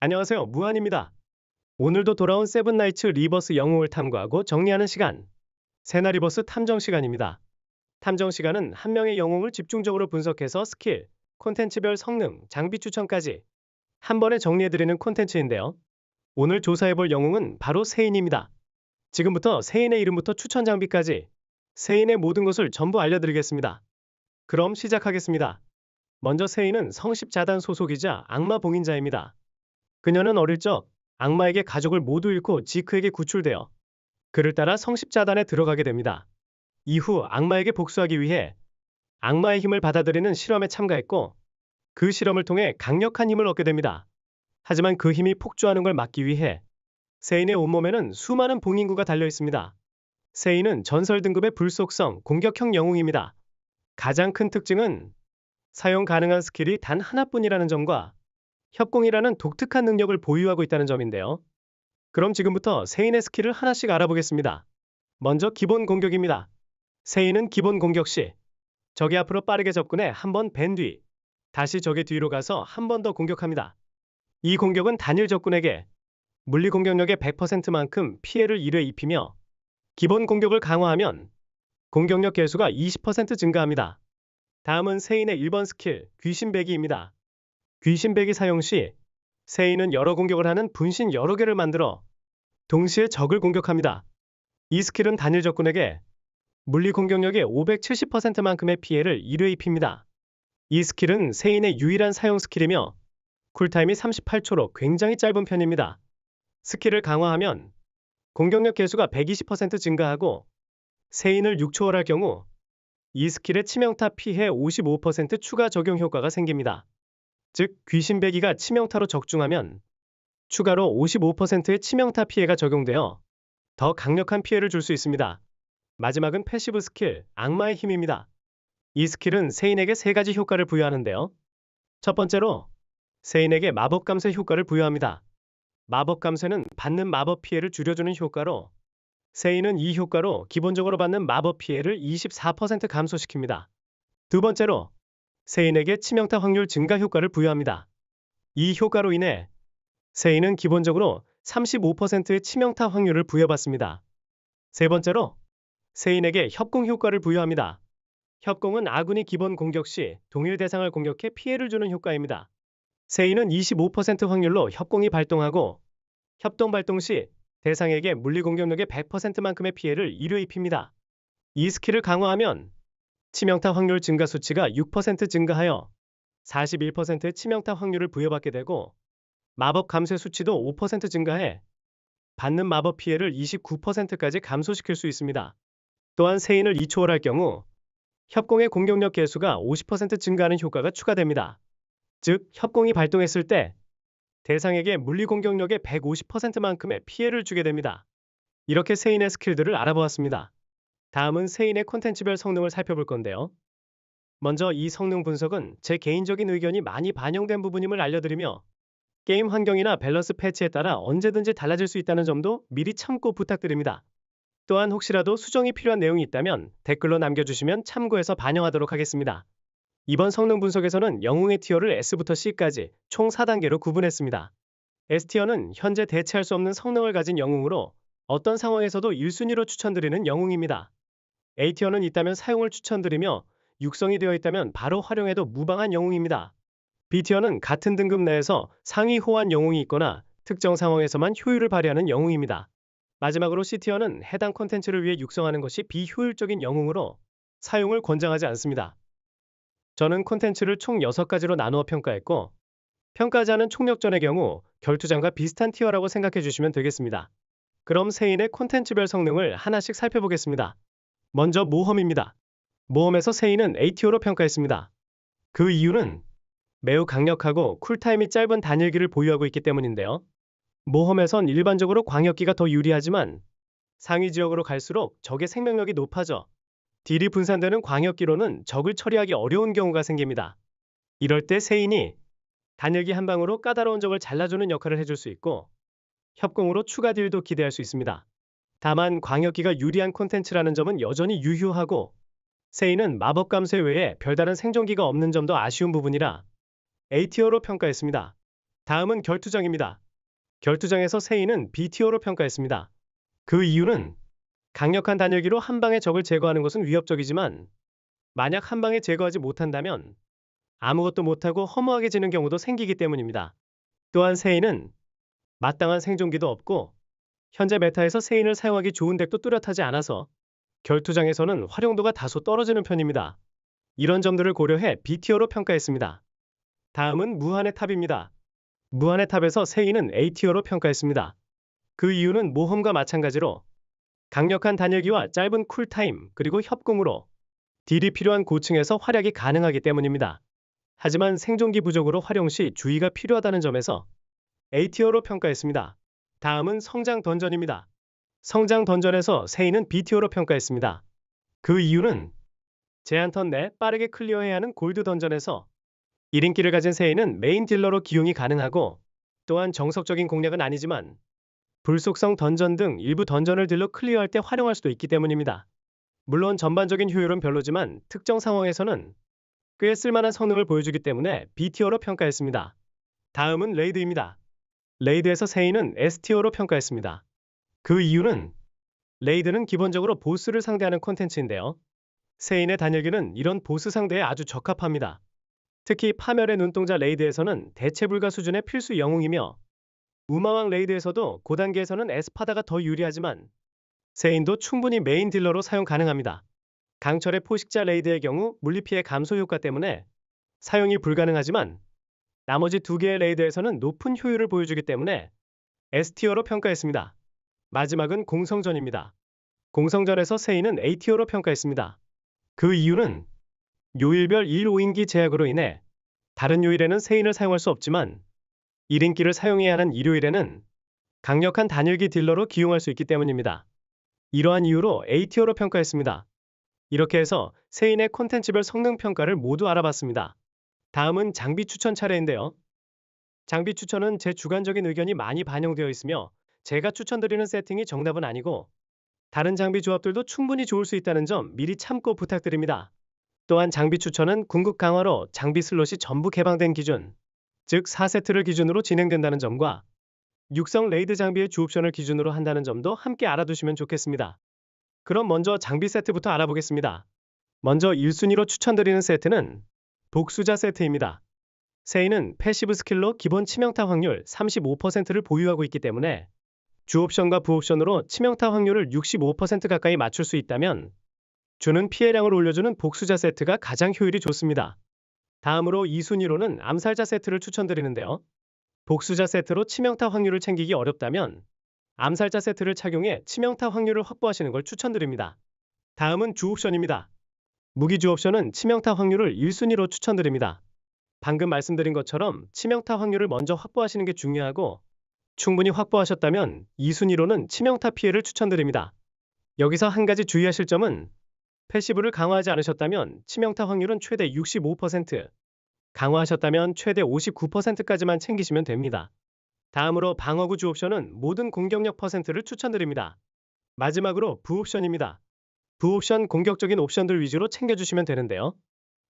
안녕하세요. 무한입니다. 오늘도 돌아온 세븐나이츠 리버스 영웅을 탐구하고 정리하는 시간. 세나 리버스 탐정 시간입니다. 탐정 시간은 한 명의 영웅을 집중적으로 분석해서 스킬, 콘텐츠별 성능, 장비 추천까지 한 번에 정리해드리는 콘텐츠인데요. 오늘 조사해볼 영웅은 바로 세인입니다. 지금부터 세인의 이름부터 추천 장비까지 세인의 모든 것을 전부 알려드리겠습니다. 그럼 시작하겠습니다. 먼저 세인은 성십자단 소속이자 악마 봉인자입니다. 그녀는 어릴 적 악마에게 가족을 모두 잃고 지크에게 구출되어 그를 따라 성십자단에 들어가게 됩니다. 이후 악마에게 복수하기 위해 악마의 힘을 받아들이는 실험에 참가했고 그 실험을 통해 강력한 힘을 얻게 됩니다. 하지만 그 힘이 폭주하는 걸 막기 위해 세인의 온몸에는 수많은 봉인구가 달려 있습니다. 세인은 전설 등급의 불속성 공격형 영웅입니다. 가장 큰 특징은 사용 가능한 스킬이 단 하나뿐이라는 점과 협공이라는 독특한 능력을 보유하고 있다는 점인데요. 그럼 지금부터 세인의 스킬을 하나씩 알아보겠습니다. 먼저 기본 공격입니다. 세인은 기본 공격 시 적이 앞으로 빠르게 접근해 한번벤뒤 다시 적의 뒤로 가서 한 번 더 공격합니다. 이 공격은 단일 적군에게 물리 공격력의 100%만큼 피해를 1회 입히며 기본 공격을 강화하면 공격력 개수가 20% 증가합니다. 다음은 세인의 1번 스킬 귀신배기입니다. 귀신배기 사용 시 세인은 여러 공격을 하는 분신 여러 개를 만들어 동시에 적을 공격합니다. 이 스킬은 단일 적군에게 물리 공격력의 570%만큼의 피해를 1회 입힙니다. 이 스킬은 세인의 유일한 사용 스킬이며 쿨타임이 38초로 굉장히 짧은 편입니다. 스킬을 강화하면 공격력 개수가 120% 증가하고 세인을 6초월할 경우 이 스킬의 치명타 피해 55% 추가 적용 효과가 생깁니다. 즉 귀신배기가 치명타로 적중하면 추가로 55%의 치명타 피해가 적용되어 더 강력한 피해를 줄 수 있습니다. 마지막은 패시브 스킬 악마의 힘입니다. 이 스킬은 세인에게 세 가지 효과를 부여하는데요. 첫 번째로 세인에게 마법 감쇄 효과를 부여합니다. 마법 감쇄는 받는 마법 피해를 줄여주는 효과로 세인은 이 효과로 기본적으로 받는 마법 피해를 24% 감소시킵니다. 두 번째로 세인에게 치명타 확률 증가 효과를 부여합니다. 이 효과로 인해 세인은 기본적으로 35%의 치명타 확률을 부여받습니다. 세 번째로 세인에게 협공 효과를 부여합니다. 협공은 아군이 기본 공격 시 동일 대상을 공격해 피해를 주는 효과입니다. 세인은 25% 확률로 협공이 발동하고 협동 발동 시 대상에게 물리 공격력의 100%만큼의 피해를 1회 입힙니다. 이 스킬을 강화하면 치명타 확률 증가 수치가 6% 증가하여 41%의 치명타 확률을 부여받게 되고 마법 감쇄 수치도 5% 증가해 받는 마법 피해를 29%까지 감소시킬 수 있습니다. 또한 세인을 2초월 할 경우 협공의 공격력 개수가 50% 증가하는 효과가 추가됩니다. 즉, 협공이 발동했을 때 대상에게 물리 공격력의 150%만큼의 피해를 주게 됩니다. 이렇게 세인의 스킬들을 알아보았습니다. 다음은 세인의 콘텐츠별 성능을 살펴볼 건데요. 먼저 이 성능 분석은 제 개인적인 의견이 많이 반영된 부분임을 알려드리며 게임 환경이나 밸런스 패치에 따라 언제든지 달라질 수 있다는 점도 미리 참고 부탁드립니다. 또한 혹시라도 수정이 필요한 내용이 있다면 댓글로 남겨주시면 참고해서 반영하도록 하겠습니다. 이번 성능 분석에서는 영웅의 티어를 S부터 C까지 총 4단계로 구분했습니다. S티어는 현재 대체할 수 없는 성능을 가진 영웅으로 어떤 상황에서도 1순위로 추천드리는 영웅입니다. A티어는 있다면 사용을 추천드리며 육성이 되어 있다면 바로 활용해도 무방한 영웅입니다. B티어는 같은 등급 내에서 상위 호환 영웅이 있거나 특정 상황에서만 효율을 발휘하는 영웅입니다. 마지막으로 C티어는 해당 콘텐츠를 위해 육성하는 것이 비효율적인 영웅으로 사용을 권장하지 않습니다. 저는 콘텐츠를 총 6가지로 나누어 평가했고 평가자는 총력전의 경우 결투장과 비슷한 티어라고 생각해 주시면 되겠습니다. 그럼 세인의 콘텐츠별 성능을 하나씩 살펴보겠습니다. 먼저 모험입니다. 모험에서 세인은 A티어로 평가했습니다. 그 이유는 매우 강력하고 쿨타임이 짧은 단일기를 보유하고 있기 때문인데요. 모험에선 일반적으로 광역기가 더 유리하지만 상위 지역으로 갈수록 적의 생명력이 높아져 딜이 분산되는 광역기로는 적을 처리하기 어려운 경우가 생깁니다. 이럴 때 세인이 단일기 한 방으로 까다로운 적을 잘라주는 역할을 해줄 수 있고 협공으로 추가 딜도 기대할 수 있습니다. 다만 광역기가 유리한 콘텐츠라는 점은 여전히 유효하고 세인은 마법 감쇄 외에 별다른 생존기가 없는 점도 아쉬운 부분이라 A티어로 평가했습니다. 다음은 결투장입니다. 결투장에서 세인은 BTO로 평가했습니다. 그 이유는 강력한 단열기로 한 방에 적을 제거하는 것은 위협적이지만 만약 한 방에 제거하지 못한다면 아무것도 못하고 허무하게 지는 경우도 생기기 때문입니다. 또한 세인은 마땅한 생존기도 없고 현재 메타에서 세인을 사용하기 좋은 덱도 뚜렷하지 않아서 결투장에서는 활용도가 다소 떨어지는 편입니다. 이런 점들을 고려해 B티어로 평가했습니다. 다음은 무한의 탑입니다. 무한의 탑에서 세인은 A티어로 평가했습니다. 그 이유는 모험과 마찬가지로 강력한 단열기와 짧은 쿨타임 그리고 협공으로 딜이 필요한 고층에서 활약이 가능하기 때문입니다. 하지만 생존기 부족으로 활용 시 주의가 필요하다는 점에서 A티어로 평가했습니다. 다음은 성장 던전입니다. 성장 던전에서 세인은 B티어로 평가했습니다. 그 이유는 제한 턴 내 빠르게 클리어해야 하는 골드 던전에서 1인기를 가진 세인은 메인 딜러로 기용이 가능하고 또한 정석적인 공략은 아니지만 불속성 던전 등 일부 던전을 딜러 클리어할 때 활용할 수도 있기 때문입니다. 물론 전반적인 효율은 별로지만 특정 상황에서는 꽤 쓸만한 성능을 보여주기 때문에 B티어로 평가했습니다. 다음은 레이드입니다. 레이드에서 세인은 S티어로 평가했습니다. 그 이유는 레이드는 기본적으로 보스를 상대하는 콘텐츠인데요. 세인의 단열기는 이런 보스 상대에 아주 적합합니다. 특히 파멸의 눈동자 레이드에서는 대체 불가 수준의 필수 영웅이며 우마왕 레이드에서도 고단계에서는 에스파다가 더 유리하지만 세인도 충분히 메인 딜러로 사용 가능합니다. 강철의 포식자 레이드의 경우 물리피해 감소 효과 때문에 사용이 불가능하지만 나머지 두 개의 레이드에서는 높은 효율을 보여주기 때문에 S티어로 평가했습니다. 마지막은 공성전입니다. 공성전에서 세인은 A티어로 평가했습니다. 그 이유는 요일별 1, 5인기 제약으로 인해 다른 요일에는 세인을 사용할 수 없지만 1인기를 사용해야 하는 일요일에는 강력한 단일기 딜러로 기용할 수 있기 때문입니다. 이러한 이유로 A티어로 평가했습니다. 이렇게 해서 세인의 콘텐츠별 성능 평가를 모두 알아봤습니다. 다음은 장비 추천 차례인데요. 장비 추천은 제 주관적인 의견이 많이 반영되어 있으며 제가 추천드리는 세팅이 정답은 아니고 다른 장비 조합들도 충분히 좋을 수 있다는 점 미리 참고 부탁드립니다. 또한 장비 추천은 궁극 강화로 장비 슬롯이 전부 개방된 기준, 즉 4세트를 기준으로 진행된다는 점과 육성 레이드 장비의 주옵션을 기준으로 한다는 점도 함께 알아두시면 좋겠습니다. 그럼 먼저 장비 세트부터 알아보겠습니다. 먼저 1순위로 추천드리는 세트는 복수자 세트입니다. 세인은 패시브 스킬로 기본 치명타 확률 35%를 보유하고 있기 때문에 주옵션과 부옵션으로 치명타 확률을 65% 가까이 맞출 수 있다면 주는 피해량을 올려주는 복수자 세트가 가장 효율이 좋습니다. 다음으로 2순위로는 암살자 세트를 추천드리는데요. 복수자 세트로 치명타 확률을 챙기기 어렵다면 암살자 세트를 착용해 치명타 확률을 확보하시는 걸 추천드립니다. 다음은 주옵션입니다. 무기 주 옵션은 치명타 확률을 1순위로 추천드립니다. 방금 말씀드린 것처럼 치명타 확률을 먼저 확보하시는 게 중요하고 충분히 확보하셨다면 2순위로는 치명타 피해를 추천드립니다. 여기서 한 가지 주의하실 점은 패시브를 강화하지 않으셨다면 치명타 확률은 최대 65%, 강화하셨다면 최대 59%까지만 챙기시면 됩니다. 다음으로 방어구 주 옵션은 모든 공격력 퍼센트를 추천드립니다. 마지막으로 부 옵션입니다. 부옵션 공격적인 옵션들 위주로 챙겨주시면 되는데요.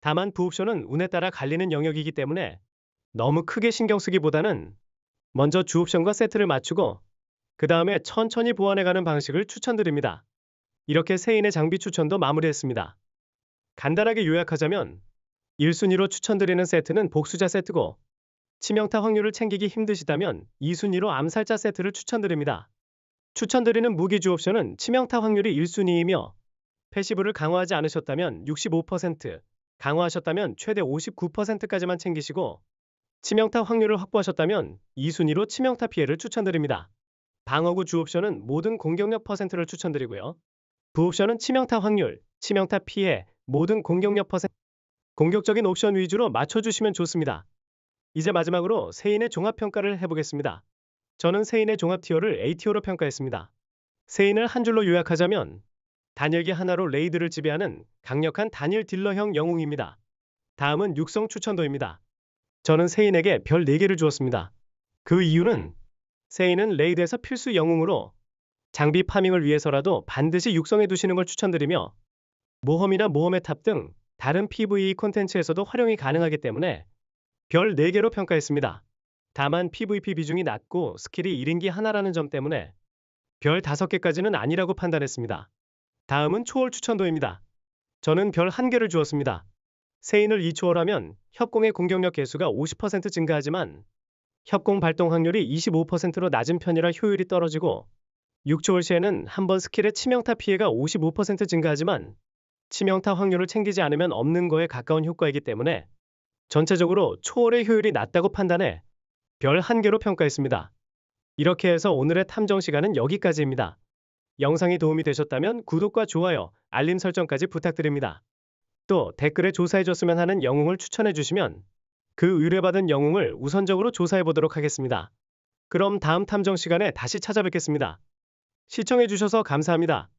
다만 부옵션은 운에 따라 갈리는 영역이기 때문에 너무 크게 신경 쓰기보다는 먼저 주옵션과 세트를 맞추고 그 다음에 천천히 보완해가는 방식을 추천드립니다. 이렇게 세인의 장비 추천도 마무리했습니다. 간단하게 요약하자면 1순위로 추천드리는 세트는 복수자 세트고 치명타 확률을 챙기기 힘드시다면 2순위로 암살자 세트를 추천드립니다. 추천드리는 무기 주 옵션은 치명타 확률이 1순위이며 패시브를 강화하지 않으셨다면 65%, 강화하셨다면 최대 59%까지만 챙기시고 치명타 확률을 확보하셨다면 2순위로 치명타 피해를 추천드립니다. 방어구 주옵션은 모든 공격력 퍼센트를 추천드리고요. 부옵션은 치명타 확률, 치명타 피해, 모든 공격력 퍼센트 공격적인 옵션 위주로 맞춰주시면 좋습니다. 이제 마지막으로 세인의 종합평가를 해보겠습니다. 저는 세인의 종합 티어를 A티어로 평가했습니다. 세인을 한 줄로 요약하자면 단열기 하나로 레이드를 지배하는 강력한 단일 딜러형 영웅입니다. 다음은 육성 추천도입니다. 저는 세인에게 별 4개를 주었습니다. 그 이유는 세인은 레이드에서 필수 영웅으로 장비 파밍을 위해서라도 반드시 육성해 두시는 걸 추천드리며 모험이나 모험의 탑 등 다른 PVE 콘텐츠에서도 활용이 가능하기 때문에 별 4개로 평가했습니다. 다만 PVP 비중이 낮고 스킬이 1인기 하나라는 점 때문에 별 5개까지는 아니라고 판단했습니다. 다음은 초월 추천도입니다. 저는 별 1개를 주었습니다. 세인을 2초월하면 협공의 공격력 개수가 50% 증가하지만 협공 발동 확률이 25%로 낮은 편이라 효율이 떨어지고 6초월 시에는 한 번 스킬의 치명타 피해가 55% 증가하지만 치명타 확률을 챙기지 않으면 없는 거에 가까운 효과이기 때문에 전체적으로 초월의 효율이 낮다고 판단해 별 1개로 평가했습니다. 이렇게 해서 오늘의 탐정 시간은 여기까지입니다. 영상이 도움이 되셨다면 구독과 좋아요, 알림 설정까지 부탁드립니다. 또 댓글에 조사해줬으면 하는 영웅을 추천해주시면 그 의뢰받은 영웅을 우선적으로 조사해보도록 하겠습니다. 그럼 다음 탐정 시간에 다시 찾아뵙겠습니다. 시청해주셔서 감사합니다.